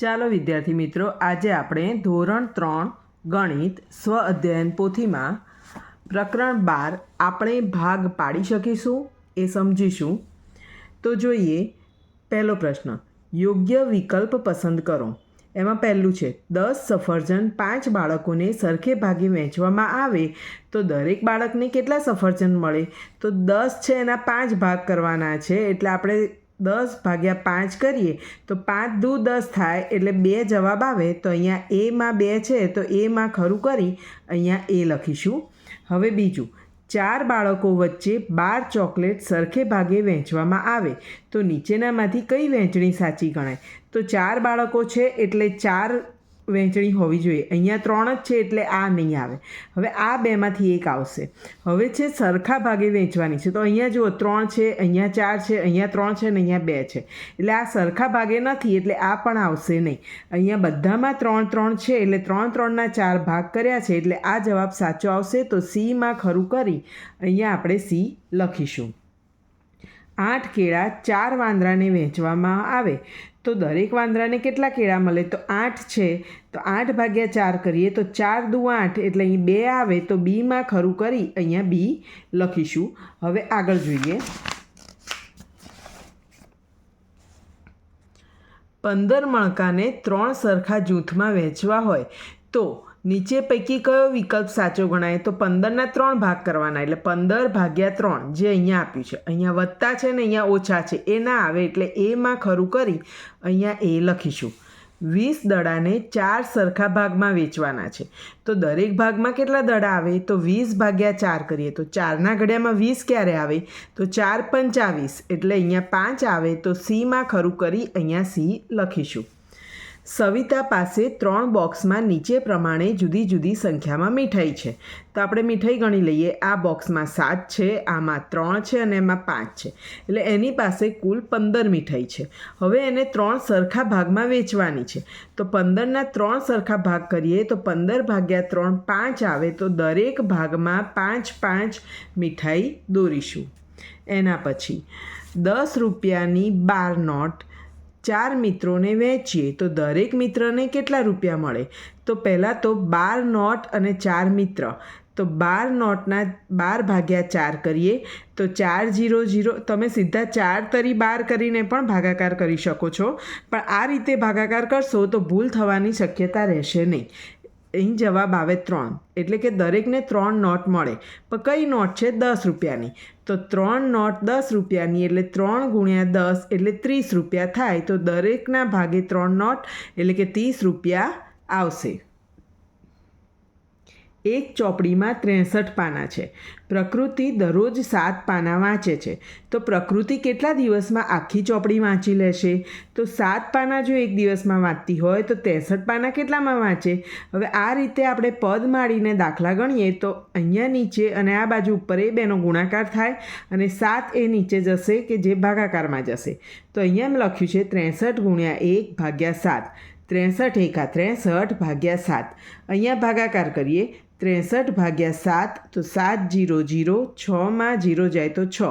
ચાલો વિદ્યાર્થી મિત્રો, આજે આપણે ધોરણ ત્રણ ગણિત સ્વ અધ્યયન પોથીમાં પ્રકરણ બાર આપણે ભાગ પાડી શકીશું, એ સમજીશું. તો જોઈએ, પહેલો પ્રશ્ન, યોગ્ય વિકલ્પ પસંદ કરો. એમાં પહેલું છે, દસ સફરજન પાંચ બાળકોને સરખે ભાગે વહેંચવામાં આવે તો દરેક બાળકને કેટલા સફરજન મળે? તો દસ છે એના પાંચ ભાગ કરવાના છે, એટલે આપણે દસ ભાગ્યા પાંચ કરીએ, તો પાંચ દુ દસ થાય એટલે બે જવાબ આવે, તો અહીંયા એમાં બે છે, તો એમાં ખરું કરી અહીંયા એ લખીશું. હવે બીજું, ચાર બાળકો વચ્ચે બાર ચોકલેટ સરખે ભાગે વહેંચવામાં આવે, તો નીચેનામાંથી કઈ વહેંચણી સાચી ગણાય? તો ચાર બાળકો છે એટલે ચાર વહેંચણી હોવી જોઈએ. અહીંયા ત્રણ જ છે એટલે આ નહીં આવે. હવે આ બેમાંથી એક આવશે. હવે છે સરખા ભાગે વહેંચવાની છે. તો અહીંયા જુઓ, ત્રણ છે, અહીંયા ચાર છે, અહીંયા ત્રણ છે ને અહીંયા બે છે. એટલે આ સરખા ભાગે નથી, એટલે આ પણ આવશે નહીં. અહીંયા બધામાં ત્રણ ત્રણ છે, એટલે ત્રણ ત્રણના ચાર ભાગ કર્યા છે, એટલે આ જવાબ સાચો આવશે. તો સીમાં ખરું કરી અહીંયા આપણે સી લખીશું. આઠ કેળા ચાર વાંદરાને વહેંચવામાં આવે. તો દરેક વાંદરાને કેટલા કેળા મળે? તો આઠ છે. તો આઠ ભાગ્યા ચાર કરીએ તો ચાર દુ આઠ. એટલે અહીં બે આવે તો બીમાં ખરું કરી અહીંયા બી લખીશું. હવે આગળ જોઈએ. પંદર મણકાને ત્રણ સરખા જૂથમાં વહેંચવા હોય તો નીચે પૈકી કયો વિકલ્પ સાચો ગણાય? તો પંદરના ત્રણ ભાગ કરવાના, એટલે પંદર ભાગ્યા ત્રણ જે અહીંયા આપ્યું છે. અહીંયા વત્તા છે ને અહીંયા ઓછા છે. એ ના આવે, એટલે એમાં ખરું કરી અહીંયા એ લખીશું. વીસ દડાને ચાર સરખા ભાગમાં વેચવાના છે. તો દરેક ભાગમાં કેટલા દડા આવે? તો વીસ ભાગ્યા ચાર કરીએ. તો ચારના ઘડિયામાં વીસ ક્યારે આવે? તો ચાર પંચાવીસ એટલે અહીંયા પાંચ આવે, તો સીમાં ખરું કરી અહીંયા સી લખીશું. સવિતા પાસે ત્રણ બોક્સમાં નીચે પ્રમાણે જુદી જુદી સંખ્યામાં મીઠાઈ છે. તો આપણે મીઠાઈ ગણી લઈએ. આ બોક્સમાં સાત છે, આમાં ત્રણ છે અને એમાં પાંચ છે. એટલે એની પાસે કુલ પંદર મીઠાઈ છે. હવે એને ત્રણ સરખા ભાગમાં વેચવાની છે. તો પંદરના ત્રણ સરખા ભાગ કરીએ, તો પંદર ભાગ્યા ત્રણ પાંચ આવે, તો દરેક ભાગમાં પાંચ પાંચ મીઠાઈ દોરીશું. એના પછી દસ રૂપિયાની બાર નોટ ચાર મિત્રોને વહેંચીએ તો દરેક મિત્રને કેટલા રૂપિયા મળે? તો પહેલાં તો બાર નોટ અને ચાર મિત્ર. તો બાર નોટના બાર ભાગ્યા ચાર કરીએ, તો ચાર જીરો જીરો, તમે સીધા ચાર તરી બાર કરીને પણ ભાગાકાર કરી શકો છો. પણ આ રીતે ભાગાકાર કરશો તો ભૂલ થવાની શક્યતા રહેશે નહીં. અહીં જવાબ આવે ત્રણ. એટલે કે દરેકને ત્રણ નોટ મળે. પણ કઈ નોટ છે? દસ રૂપિયાની. તો ત્રણ નોટ દસ રૂપિયાની એટલે ત્રણ ગુણ્યા દસ એટલે ત્રીસ રૂપિયા થાય. તો દરેકના ભાગે ત્રણ નોટ એટલે કે ત્રીસ રૂપિયા આવશે. એક ચોપડીમાં ત્રેસઠ પાના છે. પ્રકૃતિ દરરોજ સાત પાના વાંચે છે. તો પ્રકૃતિ કેટલા દિવસમાં આખી ચોપડી વાંચી લેશે? તો સાત પાના જો એક દિવસમાં વાંચતી હોય, તો ત્રેસઠ પાના કેટલામાં વાંચે? હવે આ રીતે આપણે પદ માળીને દાખલા ગણીએ, તો અહીંયા નીચે અને આ બાજુ ઉપર એ બેનો ગુણાકાર થાય અને સાત એ નીચે જશે કે જે ભાગાકારમાં જશે. તો અહીંયા લખ્યું છે, ત્રેસઠ ગુણ્યા એક ભાગ્યા સાત. ત્રેસઠ એકા ત્રેસઠ ભાગ્યા સાત. અહીંયા ભાગાકાર કરીએ ત્રેસઠ ભાગ્યા સાત તો સાત જીરો જીરો છમાં જીરો જાય તો છ.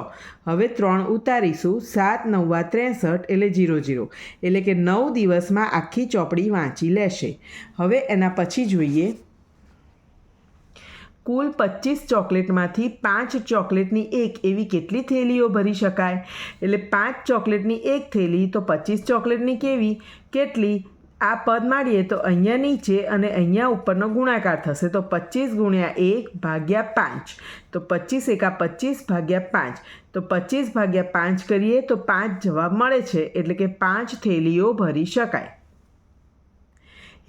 હવે ત્રણ ઉતારીશું. સાત નવ્વા ત્રેસઠ એટલે જીરો જીરો. એટલે કે નવ દિવસમાં આખી ચોપડી વાંચી લેશે. હવે એના પછી જોઈએ. કુલ પચીસ ચોકલેટમાંથી પાંચ ચોકલેટની એક એવી કેટલી થેલીઓ ભરી શકાય? એટલે પાંચ ચોકલેટની એક થેલી તો પચીસ ચોકલેટની કેવી? કેટલી? આ પદ માડીએ તો અહીંયા નીચે અને અહીંયા ઉપરનો ગુણાકાર થશે. તો પચીસ ગુણ્યા એક ભાગ્યા પાંચ. તો પચીસ એકા પચીસ ભાગ્યા પાંચ. તો પચીસ ભાગ્યા પાંચ કરીએ તો પાંચ જવાબ મળે છે. એટલે કે પાંચ થેલીઓ ભરી શકાય.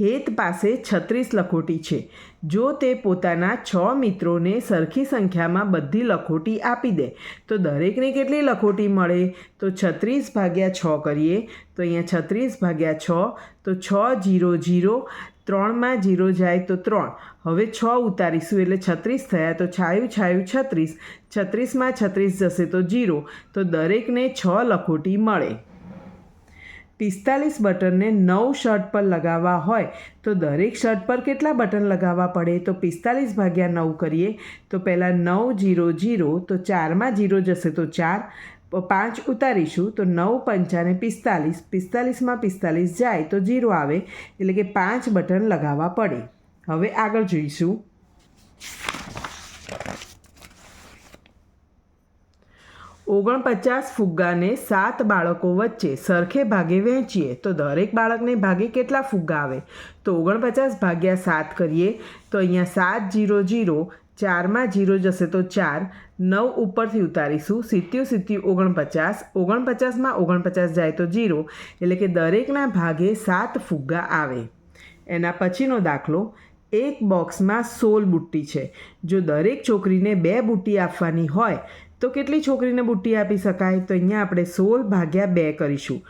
હેત પાસે છત્રીસ લખોટી છે. જો તે પોતાના છ મિત્રોને સરખી સંખ્યામાં બધી લખોટી આપી દે, તો દરેકને કેટલી લખોટી મળે? તો છત્રીસ ભાગ્યા છ કરીએ, તો અહીંયા છત્રીસ ભાગ્યા છ, તો છ જીરો જીરો, ત્રણમાં જીરો જાય તો ત્રણ. હવે છ ઉતારીશું એટલે છત્રીસ થયા તો છાયું છાયું છત્રીસ. છત્રીસમાં છત્રીસ જશે તો જીરો. તો દરેકને છ લખોટી મળે. પિસ્તાલીસ બટનને નવ શર્ટ પર લગાવવા હોય તો દરેક શર્ટ પર કેટલા બટન લગાવવા પડે? તો પિસ્તાલીસ ભાગ્યા નવ કરીએ તો પહેલાં નવ જીરો જીરો, તો ચારમાં જીરો જશે તો ચાર. પાંચ ઉતારીશું તો નવ પંચાને પિસ્તાલીસ. પિસ્તાલીસમાં પિસ્તાલીસ જાય તો જીરો આવે, એટલે કે પાંચ બટન લગાવવા પડે. હવે આગળ જોઈશું. ઓગણપચાસ ફુગ્ગાને સાત બાળકો વચ્ચે સરખે ભાગે વહેંચીએ તો દરેક બાળકને ભાગે કેટલા ફુગ્ગા આવે? તો ઓગણપચાસ ભાગ્યા સાત કરીએ તો અહીંયા સાત જીરો જીરો, ચારમાં જીરો જશે તો ચાર, નવ ઉપરથી ઉતારીશું, સિત્યુ સિત્યુ ઓગણપચાસ, ઓગણપચાસમાં ઓગણપચાસ જાય તો જીરો, એટલે કે દરેકના ભાગે સાત ફુગ્ગા આવે. એના પછીનો દાખલો, એક બોક્સમાં સોળ બુટ્ટી છે. જો દરેક છોકરીને બે બુટ્ટી આપવાની હોય તો કેટલી છોકરીને બુટ્ટી આપી શકાય? તો અહીંયા આપણે સોળ ભાગ્યા બે કરીશું.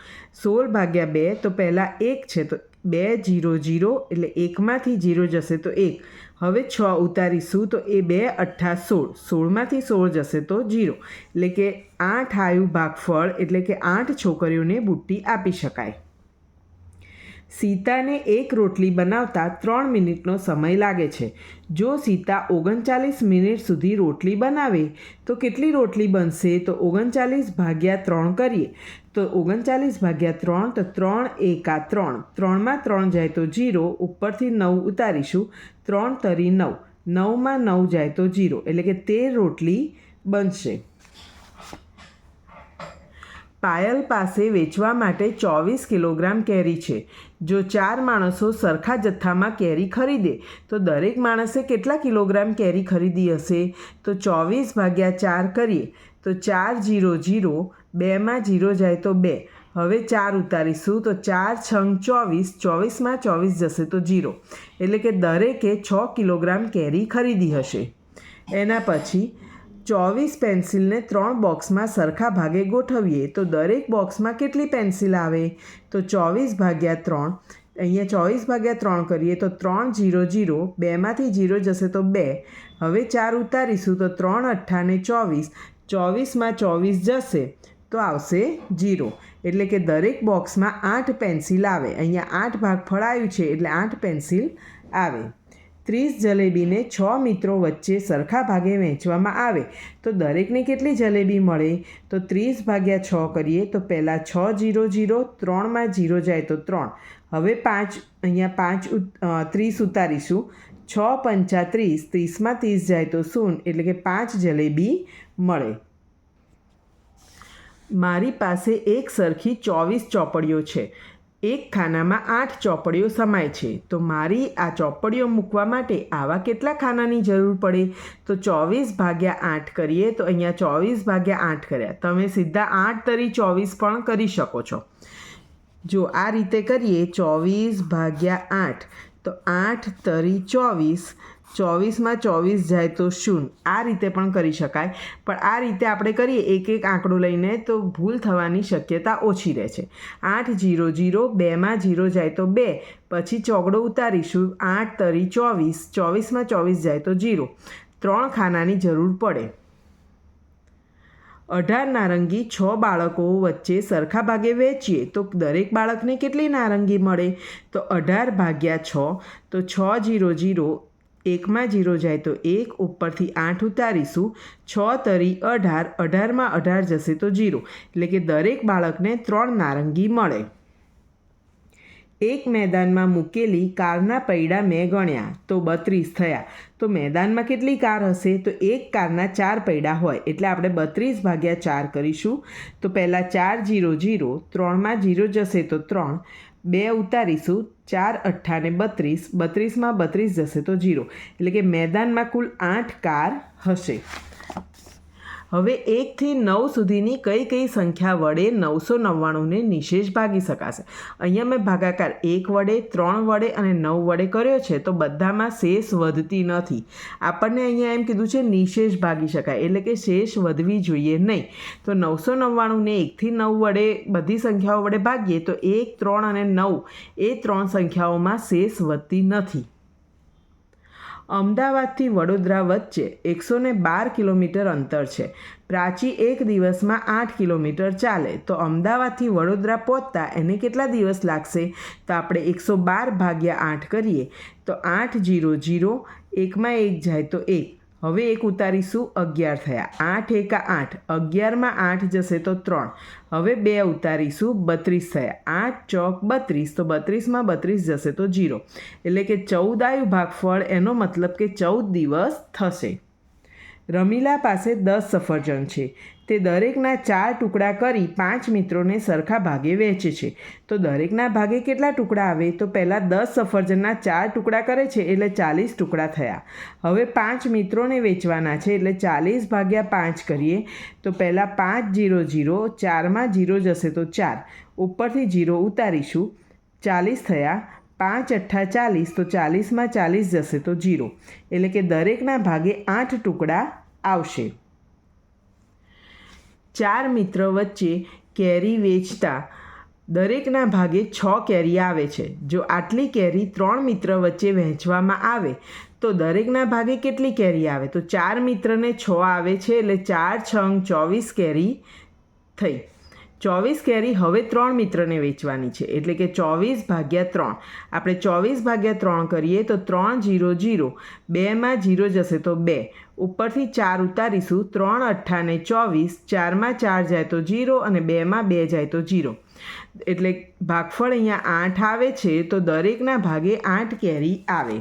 સોળ ભાગ્યા બે તો પહેલાં એક છે, તો બે જીરો જીરો એટલે એકમાંથી જીરો જશે તો એક. હવે છ ઉતારીશું તો એ બે અઠ્ઠા સોળ. સોળમાંથી સોળ જશે તો જીરો. એટલે કે આઠ આયુ ભાગફળ એટલે કે આઠ છોકરીઓને બુટ્ટી આપી શકાય. સીતાને એક રોટલી બનાવતા ત્રણ મિનિટનો સમય લાગે છે. જો સીતા ઓગણચાલીસ મિનિટ સુધી રોટલી બનાવે, તો કેટલી રોટલી બનશે? તો ઓગણચાલીસ ભાગ્યા ત્રણ કરીએ. તો ઓગણચાલીસ ભાગ્યા ત્રણ, તો ત્રણ એકા ત્રણ. ત્રણમાં ત્રણ જાય તો જીરો, ઉપરથી નવ ઉતારીશું. ત્રણ તરી નવ. નવમાં નવ જાય તો જીરો. એટલે કે તેર રોટલી બનશે. પાયલ પાસે વેચવા માટે ચોવીસ કિલોગ્રામ કેરી છે. જો ચાર માણસો સરખા જથ્થામાં કેરી ખરીદે, તો દરેક માણસે કેટલા કિલોગ્રામ કેરી ખરીદી હશે? તો ચોવીસ ભાગ્યા ચાર કરીએ, તો ચાર જીરો જીરો, બેમાં જીરો જાય તો બે. હવે ચાર ઉતારીશું, તો ચાર છંગ ચોવીસ, ચોવીસમાં ચોવીસ જશે તો જીરો. એટલે કે દરેકે છ કિલોગ્રામ કેરી ખરીદી હશે. એના પછી ચોવીસ પેન્સિલને ત્રણ બોક્સમાં સરખા ભાગે ગોઠવીએ, તો દરેક બોક્સમાં કેટલી પેન્સિલ આવે? તો ચોવીસ ભાગ્યા ત્રણ, અહીંયા ચોવીસ ભાગ્યા ત્રણ કરીએ તો ત્રણ જીરો જીરો, બેમાંથી જીરો જશે તો બે. હવે ચાર ઉતારીશું તો ત્રણ અઠ્ઠાને ચોવીસ, ચોવીસમાં ચોવીસ જશે તો આવશે જીરો. એટલે કે દરેક બોક્સમાં આઠ પેન્સિલ આવે. અહીંયા આઠ ભાગ ફળાયું છે એટલે આઠ પેન્સિલ આવે. ત્રીસ જલેબીને છ મિત્રો વચ્ચે સરખા ભાગે વહેંચવામાં આવે. તો દરેકને કેટલી જલેબી મળે? તો ત્રીસ ભાગ્યા છ કરીએ તો પહેલાં છ જીરો જીરો, ત્રણમાં જીરો જાય તો ત્રણ. હવે પાંચ, અહીંયા પાંચ ત્રીસ ઉતારીશું. છ પંચા ત્રીસ, ત્રીસમાં ત્રીસ જાય તો શૂન્ય, એટલે કે પાંચ જલેબી મળે. મારી પાસે એક સરખી ચોવીસ ચોપડીઓ છે. એક ખાનામાં આઠ ચોપડીઓ સમાય છે. તો મારી આ ચોપડીઓ મૂકવા માટે આવા કેટલા ખાનાની જરૂર પડે? તો ચોવીસ ભાગ્યા આઠ કરીએ તો અહીંયા ચોવીસ ભાગ્યા આઠ કર્યા. તમે સીધા આઠ તરી ચોવીસ પણ કરી શકો છો. જો આ રીતે કરીએ, ચોવીસ ભાગ્યા આઠ, તો આઠ તરી ચોવીસ ચોવીસમાં ચોવીસ જાય તો શૂન આ રીતે પણ કરી શકાય. પણ આ રીતે આપણે કરીએ, એક એક આંકડો લઈને તો ભૂલ થવાની શક્યતા ઓછી રહે છે. આઠ જીરો જીરો, બેમાં જીરો જાય તો બે. પછી ચોગડો ઉતારીશું, આઠ તરી ચોવીસ. ચોવીસમાં ચોવીસ જાય તો જીરો. ત્રણ ખાનાની જરૂર પડે. અઢાર નારંગી, છ બાળકો વચ્ચે સરખા ભાગે વહેંચીએ, તો દરેક બાળકને કેટલી નારંગી મળે? તો અઢાર ભાગ્યા છ, તો છ જીરો જીરો એકમાં જીરો જાય તો એક, ઉપરથી આઠ ઉતારીશું. છ તરી અઢાર, અઢારમાં અઢાર જશે તો જીરો. એટલે કે દરેક બાળકને ત્રણ નારંગી મળે. એક મેદાનમાં મૂકેલી કારના પૈડા મેં ગણ્યા, તો બત્રીસ થયા. તો મેદાનમાં કેટલી કાર હશે? તો એક કારના ચાર પૈડા હોય. એટલે આપણે બત્રીસ ભાગ્યા ચાર કરીશું. તો પહેલાં ચાર જીરો જીરો, ત્રણમાં જીરો જશે તો ત્રણ. બે ઉતારીશું, ચાર અઠ્ઠાને બત્રીસ. બત્રીસમાં બત્રીસ જશે તો જીરો. એટલે કે મેદાનમાં કુલ આઠ કાર હશે. હવે એકથી નવ સુધીની કઈ કઈ સંખ્યા વડે નવસો નવ્વાણુંને નિશેષ ભાગી શકાશે? અહીંયા મેં ભાગાકાર એક વડે, ત્રણ વડે અને નવ વડે કર્યો છે, તો બધામાં શેષ વધતી નથી. આપણને અહીંયા એમ કીધું છે નિશેષ ભાગી શકાય, એટલે કે શેષ વધવી જોઈએ નહીં. તો નવસો નવ્વાણુંને એકથી નવ વડે બધી સંખ્યાઓ વડે ભાગીએ, તો એક, ત્રણ અને નવ, એ ત્રણ સંખ્યાઓમાં શેષ વધતી નથી. અમદાવાદથી વડોદરા વચ્ચે એકસો ને બાર કિલોમીટર અંતર છે. પ્રાચી એક દિવસમાં આઠ કિલોમીટર ચાલે. તો અમદાવાદથી વડોદરા પહોંચતા એને કેટલા દિવસ લાગશે? તો આપણે એકસો બાર ભાગ્યા આઠ કરીએ. તો આઠ જીરો જીરો, એકમાં એક જાય તો એક. હવે એક ઉતારીશું અગિયાર થયા. આઠ એકા આઠ. અગિયારમાં આઠ જશે તો ત્રણ. હવે બે ઉતારીશું બત્રીસ થયા. આઠ ચોક બત્રીસ, તો બત્રીસમાં બત્રીસ જશે તો જીરો એટલે કે ચૌદ આયુ ભાગફળ એનો મતલબ કે ચૌદ દિવસ થશે. રમીલા પાસે દસ સફરજન છે. તે દરેકના ચાર ટુકડા કરી પાંચ મિત્રોને સરખા ભાગે વહેંચે છે. તો દરેકના ભાગે કેટલા ટુકડા આવે? તો પહેલાં દસ સફરજનના ચાર ટુકડા કરે છે, એટલે ચાલીસ ટુકડા થયા. હવે પાંચ મિત્રોને વેચવાના છે, એટલે ચાલીસ ભાગ્યા પાંચ કરીએ. તો પહેલાં પાંચ જીરો જીરો, ચારમાં જીરો જશે તો ચાર. ઉપરથી જીરો ઉતારીશું. ચાલીસ થયા. પાંચ અઠ્ઠા ચાલીસ, તો ચાલીસમાં ચાલીસ જશે તો જીરો. એટલે કે દરેકના ભાગે આઠ ટુકડા આવશે. ચાર મિત્ર વચ્ચે કેરી વેચતા. દરેકના ભાગે છ કેરી આવે છે. જો આટલી કેરી ત્રણ મિત્ર વચ્ચે વહેંચવામાં આવે, તો દરેકના ભાગે કેટલી કેરી આવે? તો ચાર મિત્રને છ આવે છે, એટલે ચાર છંગ ચોવીસ કેરી થઈ. ચોવીસ કેરી હવે ત્રણ મિત્રને વેચવાની છે. એટલે કે ચોવીસ ભાગ્યા ત્રણ. આપણે ચોવીસ ભાગ્યા ત્રણ કરીએ તો ત્રણ જીરો જીરો. બેમાં જીરો જશે તો બે. ઉપરથી ચાર ઉતારીશું, ત્રણ અઠ્ઠાને ચોવીસ. ચારમાં ચાર જાય તો જીરો અને બેમાં બે જાય તો જીરો. એટલે ભાગફળ અહીંયા આઠ આવે છે તો દરેકના ભાગે આઠ કેરી આવે.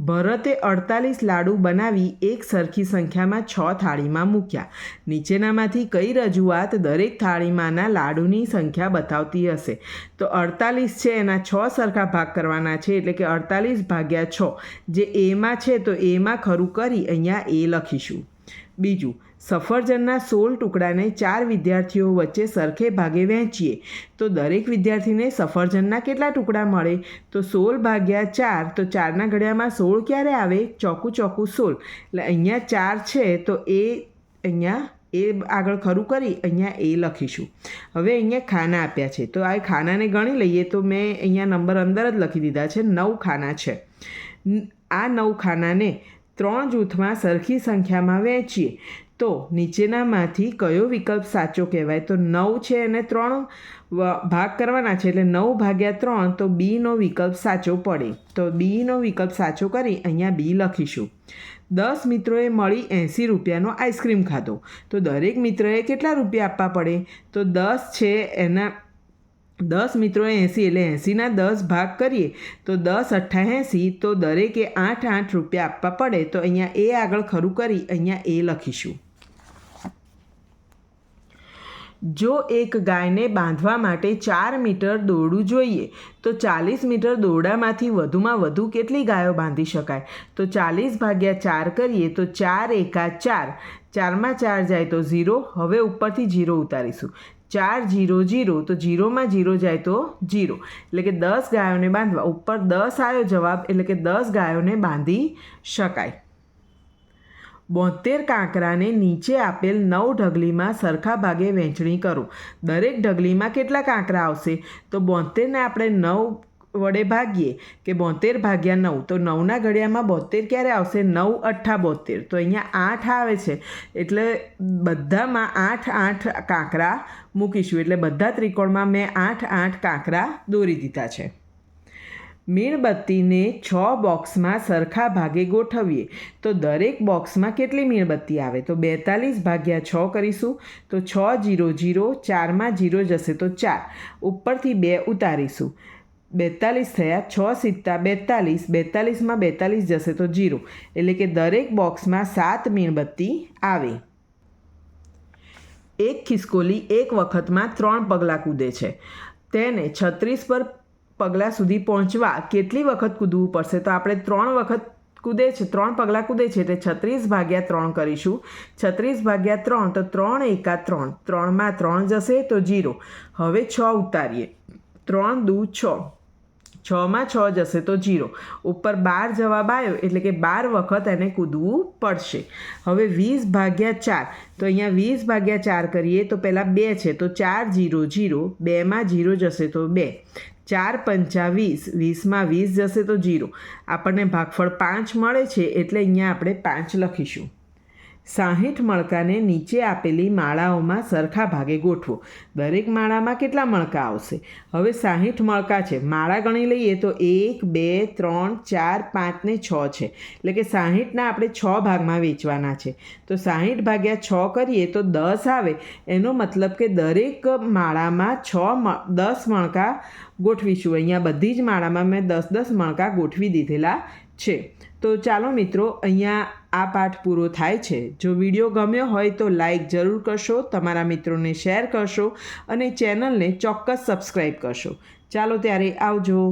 ભરતે અડતાલીસ લાડુ બનાવી એક સરખી સંખ્યામાં છ થાળીમાં મૂક્યા. નીચેનામાંથી કઈ રજૂઆત દરેક થાળીમાંના લાડુની સંખ્યા બતાવતી હશે? તો અડતાલીસ છે, એના છ સરખા ભાગ કરવાના છે, એટલે કે અડતાલીસ ભાગ્યા છ, જે એમાં છે, તો એમાં ખરું કરી અહીંયા એ લખીશું. બીજું, સફરજનના સોળ ટુકડાને ચાર વિદ્યાર્થીઓ વચ્ચે સરખે ભાગે વહેંચીએ. તો દરેક વિદ્યાર્થીને સફરજનના કેટલા ટુકડા મળે? તો સોળ ભાગ્યા ચાર, તો ચારના ઘડિયામાં સોળ ક્યારે આવે? ચોકું ચોકું સોળ. એટલે અહીંયા ચાર છે, તો એ અહીંયા, એ આગળ ખરું કરી, અહીંયા એ લખીશું. હવે અહીંયા ખાના આપ્યા છે. તો આ ખાનાને ગણી લઈએ, તો મેં અહીંયા નંબર અંદર જ લખી દીધા છે. નવ ખાના છે. આ નવ ખાનાને ત્રણ જૂથમાં સરખી સંખ્યામાં વહેંચીએ. તો નીચેનામાંથી કયો વિકલ્પ સાચો કહેવાય? તો નવ છે અને ત્રણ ભાગ કરવાના છે. એટલે નવ ભાગ્યા ત્રણ, તો બીનો વિકલ્પ સાચો પડે. તો બીનો વિકલ્પ સાચો કરી અહીંયા બી લખીશું. દસ મિત્રોએ મળી એંસી રૂપિયાનો આઈસ્ક્રીમ ખાધો. તો દરેક મિત્રએ કેટલા રૂપિયા આપવા પડે? તો દસ છે એના દસ મિત્રો એંસી એટલે એંસીના દસ ભાગ કરીએ, તો દસ અઠ્ઠા એંસી તો દરેકે આઠ આઠ રૂપિયા આપવા પડે, તો અહીંયા એ આગળ ખરું કરી, અહીંયા એ લખીશું. જો એક ગાયને બાંધવા માટે ચાર મીટર દોરડું જોઈએ, તો ચાલીસ મીટર દોરડામાંથી વધુમાં વધુ કેટલી ગાયો બાંધી શકાય? તો ચાલીસ ભાગ્યા ચાર કરીએ, તો ચાર એકા ચાર. ચારમાં ચાર જાય તો ઝીરો, હવે ઉપરથી ઝીરો ઉતારીશું. ચાર જીરો જીરો, તો જીરોમાં જીરો જાય તો જીરો. એટલે કે દસ ગાયોને બાંધવા. ઉપર દસ આવ્યો જવાબ, એટલે કે દસ ગાયોને બાંધી શકાય. બોતેર કાંકરાને નીચે આપેલ નવ ઢગલીમાં સરખા ભાગે વહેંચણી કરો. દરેક ઢગલીમાં કેટલા કાંકરા આવશે? તો બોતેરને આપણે નવ વડે ભાગીએ કે બોતેર ભાગ્યા નવ, તો નવના ઘડિયામાં બોતેર ક્યારે આવશે? નવ અઠ્ઠા બોતેર. તો અહીંયા આઠ આવે છે. એટલે બધામાં આઠ આઠ કાંકરા મૂકીશું. એટલે બધા ત્રિકોણમાં મેં આઠ આઠ કાંકરા દોરી દીધા છે. મીણબત્તીને છ બોક્સમાં સરખા ભાગે ગોઠવીએ. તો દરેક બોક્સમાં કેટલી મીણબત્તી આવે? તો બેતાલીસ ભાગ્યા છ કરીશું. તો છ જીરો જીરો, ચારમાં જીરો જશે તો ચાર. ઉપરથી બે ઉતારીશું. બેતાલીસ થયા, છ સિત્તા બેતાલીસ બેતાલીસમાં બેતાલીસ જશે તો જીરો. એટલે કે દરેક બોક્સમાં સાત મીણબત્તી આવે. એક ખિસકોલી એક વખતમાં ત્રણ પગલાં કૂદે છે. તેને છત્રીસ પર પગલાં સુધી પહોંચવા કેટલી વખત કૂદવું પડશે? તો આપણે ત્રણ વખત કૂદે છે, ત્રણ પગલાં કૂદે છે એટલે છત્રીસ ભાગ્યા ત્રણ કરીશું. છત્રીસ ભાગ્યા ત્રણ તો ત્રણ એકા ત્રણ. ત્રણમાં ત્રણ જશે તો જીરો. હવે છ ઉતારીએ. ત્રણ દૂ છ. છમાં છ જશે તો જીરો. ઉપર બાર જવાબ આવ્યો, એટલે કે બાર વખત એને કૂદવું પડશે. હવે વીસ ભાગ્યા ચાર, તો અહીંયા વીસ ભાગ્યા ચાર કરીએ તો પહેલાં બે છે, તો ચાર જીરો જીરો, બેમાં જીરો જશે તો બે. ચાર પંચા વીસ, વીસમાં વીસ જશે તો જીરો. આપણને ભાગફળ પાંચ મળે છે, એટલે અહીંયા આપણે પાંચ લખીશું. સાહીઠ મણકાને નીચે આપેલી માળાઓમાં સરખા ભાગે ગોઠવો. દરેક માળામાં કેટલા મણકા આવશે? હવે સાહીઠ મણકા છે. માળા ગણી લઈએ તો એક, બે, ત્રણ, ચાર, પાંચ ને છ છે. એટલે કે સાહીઠના આપણે છ ભાગમાં વેચવાના છે. તો સાહીઠ ભાગ્યા છ કરીએ તો દસ આવે. એનો મતલબ કે દરેક માળામાં છ દસ મણકા ગોઠવીશું. અહીંયા બધી જ માળામાં મેં દસ દસ મણકા ગોઠવી દીધેલા છે. તો ચાલો મિત્રો, અહીંયા આ પાઠ પૂરો થાય છે. જો વીડિયો ગમ્યો હોય તો લાઈક જરૂર કરશો, તમારા મિત્રોને શેર કરશો અને ચેનલને ચોક્કસ સબસ્ક્રાઈબ કરશો. ચાલો ત્યારે આવજો.